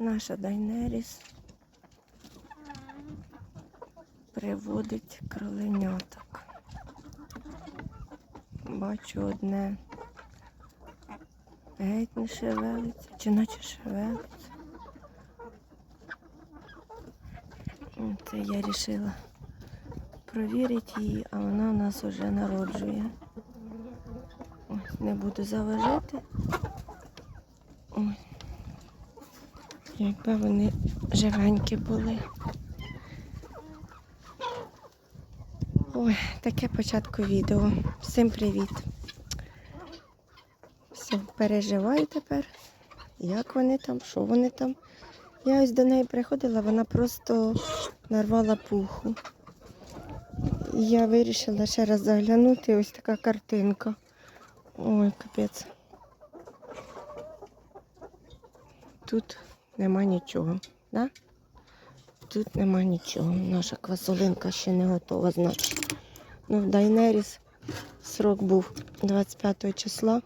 Наша Дайнеріс приводить кроленяток. Бачу одне геть не шевелиться, чи наче шевелиться. Це я вирішила провірити її, а вона у нас вже народжує. Ось, не буду заважати. Ой. Якби вони живенькі були. Ой, таке початку відео. Всім привіт. Все, переживаю тепер. Як вони там, що вони там. Я ось до неї приходила, вона просто нарвала пуху. Я вирішила ще раз заглянути. Ось така картинка. Ой, капець. Тут нема нічого, да? Тут нема нічого. Наша квасолинка ще не готова, значить. Ну, в Дайнеріс срок був 25 числа.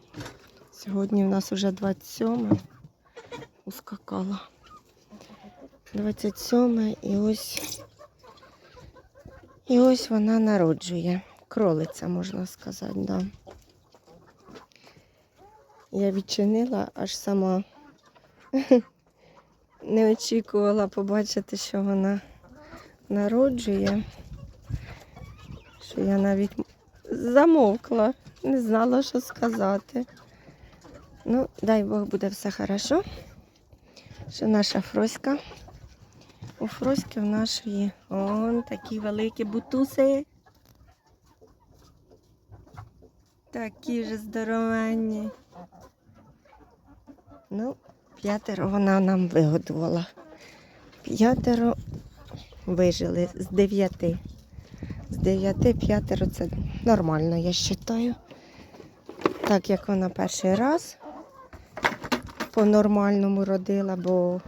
Сьогодні в нас вже 27 ускакала. 27 і ось і ось вона народжує. Кролиця, можна сказати, да. Я відчинила аж сама не очікувала побачити, що вона народжує. Що я навіть замовкла, не знала, що сказати. Ну, дай Бог буде все хорошо. Що наша Фроська. У Фроськи в нашої он такі великі бутуси. Такі ж здоровенні. Ну, п'ятеро вона нам вигодувала. П'ятеро вижили з дев'яти. З дев'яти п'ятеро це нормально, я вважаю. Так як вона перший раз по-нормальному родила, бо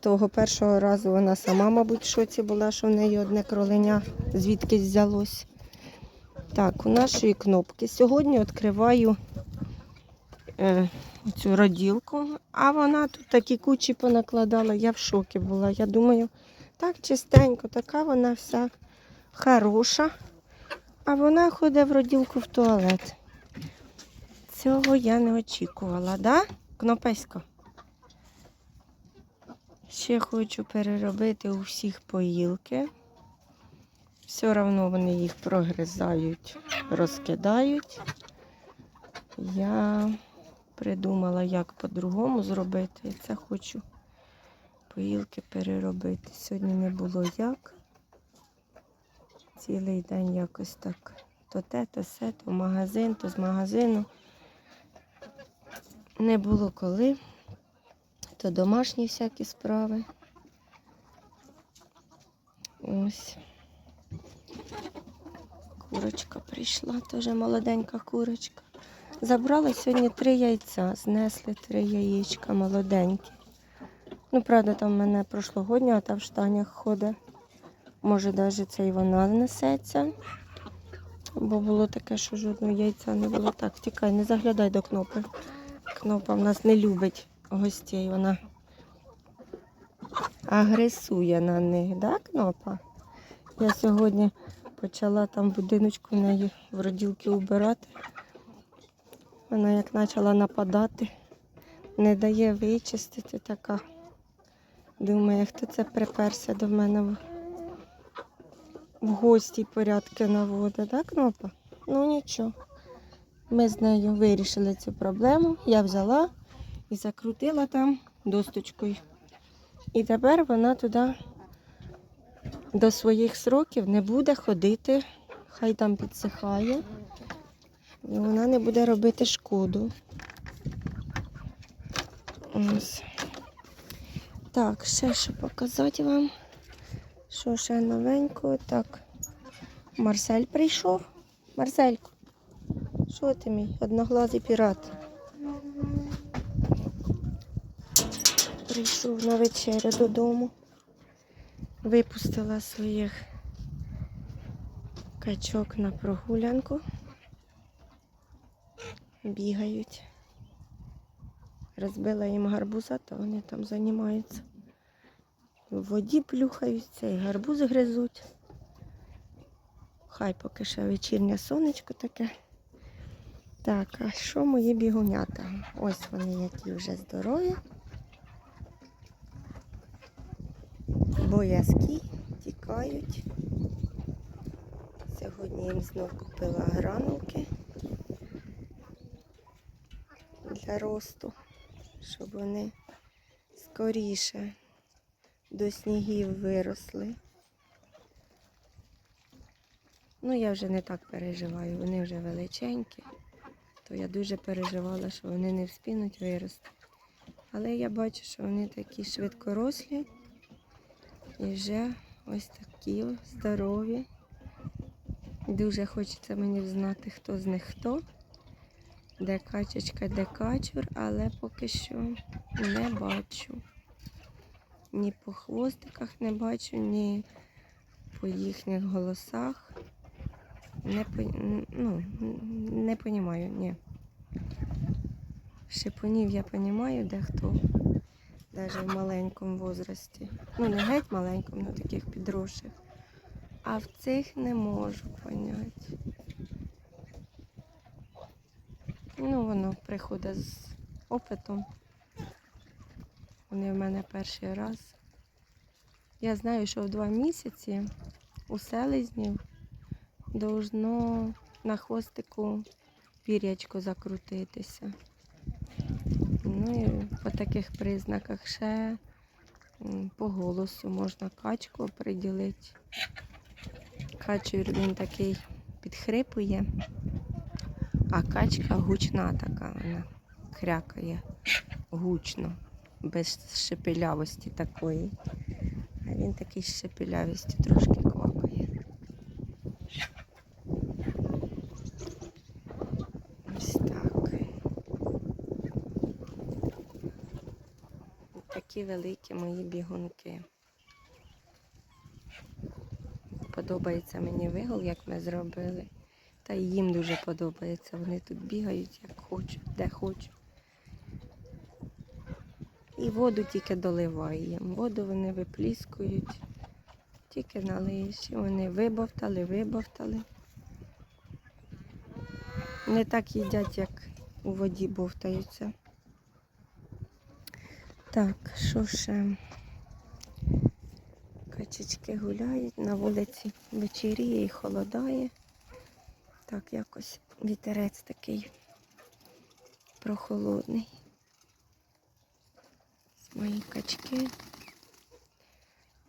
того першого разу вона сама, мабуть, в шоці була, що в неї одне кроленя звідки взялось. Так, у нашої кнопки. Сьогодні відкриваю цю роділку, а вона тут такі кучі понакладала. Я в шокі була. Я думаю, так чистенько, така вона вся хороша. А вона ходить в роділку в туалет. Цього я не очікувала, да? Кнопесько? Ще хочу переробити у всіх поїлки. Все одно вони їх прогризають, розкидають. Я придумала, як по-другому зробити. І це хочу поїлки переробити. Сьогодні не було як. Цілий день якось так. То те, то все, то в магазин, то з магазину. Не було коли. То домашні всякі справи. Ось. Курочка прийшла, теж молоденька курочка. Забрали сьогодні три яйця, знесли три яєчка молоденькі. Ну, правда, там в мене прошлогодня, а та в штанях ходить. Може, навіть це і вона несеться. Бо було таке, що жодного яйця не було. Так, тікай, не заглядай до кнопи. Кнопа в нас не любить гостей. Вона агресує на них, да, кнопа? Я сьогодні почала там будиночку в неї в роділки убирати. Вона як почала нападати, не дає вичистити така. Думає, хто це приперся до мене в, в гості порядки наводить, так, кнопа? Ну нічого. Ми з нею вирішили цю проблему. Я взяла і закрутила там досточкою. І тепер вона туди до своїх сроків не буде ходити, хай там підсихає. І вона не буде робити шкоду. Ось. Так, ще що показати вам. Що ще новенького? Так. Марсель прийшов. Марселько. Що ти мій? Одноглазий пірат. Прийшов на вечерю додому. Випустила своїх качок на прогулянку. Бігають, розбила їм гарбуза, то вони там займаються. В воді плюхаються і гарбуз гризуть. Хай поки ще вечірнє сонечко таке. Так, а що мої бігунята? Ось вони які вже здорові. Боязкі, тікають. Сьогодні їм знов купила гранулки росту, щоб вони скоріше до снігів виросли. Ну, я вже не так переживаю, вони вже величенькі, то я дуже переживала, що вони не вспінуть вирости. Але я бачу, що вони такі швидкорослі і вже ось такі здорові. Дуже хочеться мені знати, хто з них хто. Де качечка, де качур, але поки що не бачу. Ні по хвостиках не бачу, ні по їхніх голосах. Не ну, не понімаю, ні. Шипунів я понімаю, де хто. Навіть в маленькому возрасті. Ну, не геть маленькому, але таких підросших. А в цих не можу поняти. Ну, воно приходить з опитом. Вони в мене перший раз. Я знаю, що в два місяці у селезнів должно на хвостику пірячко закрутитися. Ну і по таких признаках ще по голосу можна качку приділити. Качур він такий підхрипує, а качка гучна така, вона крякає гучно, без шепелявості такої. А він такий з шепелявістю трошки квакає. Ось так. Такі великі мої бігунки. Подобається мені вигул, як ми зробили. Та й їм дуже подобається. Вони тут бігають як хочуть, де хочуть. І воду тільки доливаю їм. Воду вони випліскують. Тільки налиєш. Вони вибовтали, вибовтали. Не так їдять, як у воді бовтаються. Так, що ще? Качечки гуляють, на вулиці вечеріє і холодає. Так, якось вітерець такий прохолодний. Мої качки.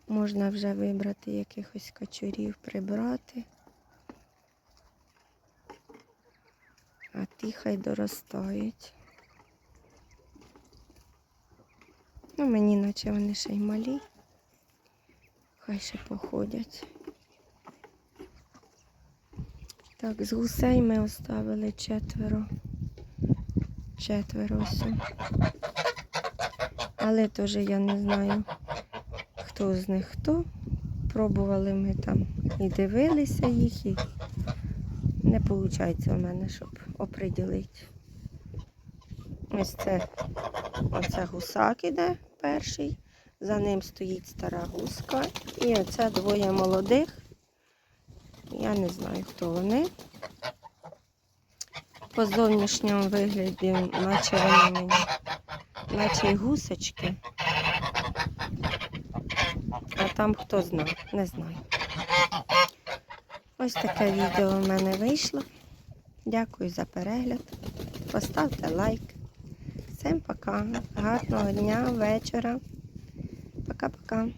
Можна вже вибрати якихось качурів, прибрати. А ті хай доростають. Ну, мені наче вони ще й малі. Хай ще походять. Так, з гусей ми оставили четверо. Четверо ось. Але теж я не знаю, хто з них хто. Пробували ми там і дивилися їх, і не виходить у мене, щоб оприділити. Ось це оце гусак іде перший. За ним стоїть стара гуска. І оце двоє молодих. Я не знаю, хто вони. По зовнішньому вигляді, наче вони мені, наче й гусочки. А там хто знає, не знаю. Ось таке відео в мене вийшло. Дякую за перегляд. Поставте лайк. Всім пока. Гарного дня, вечора. Пока-пока.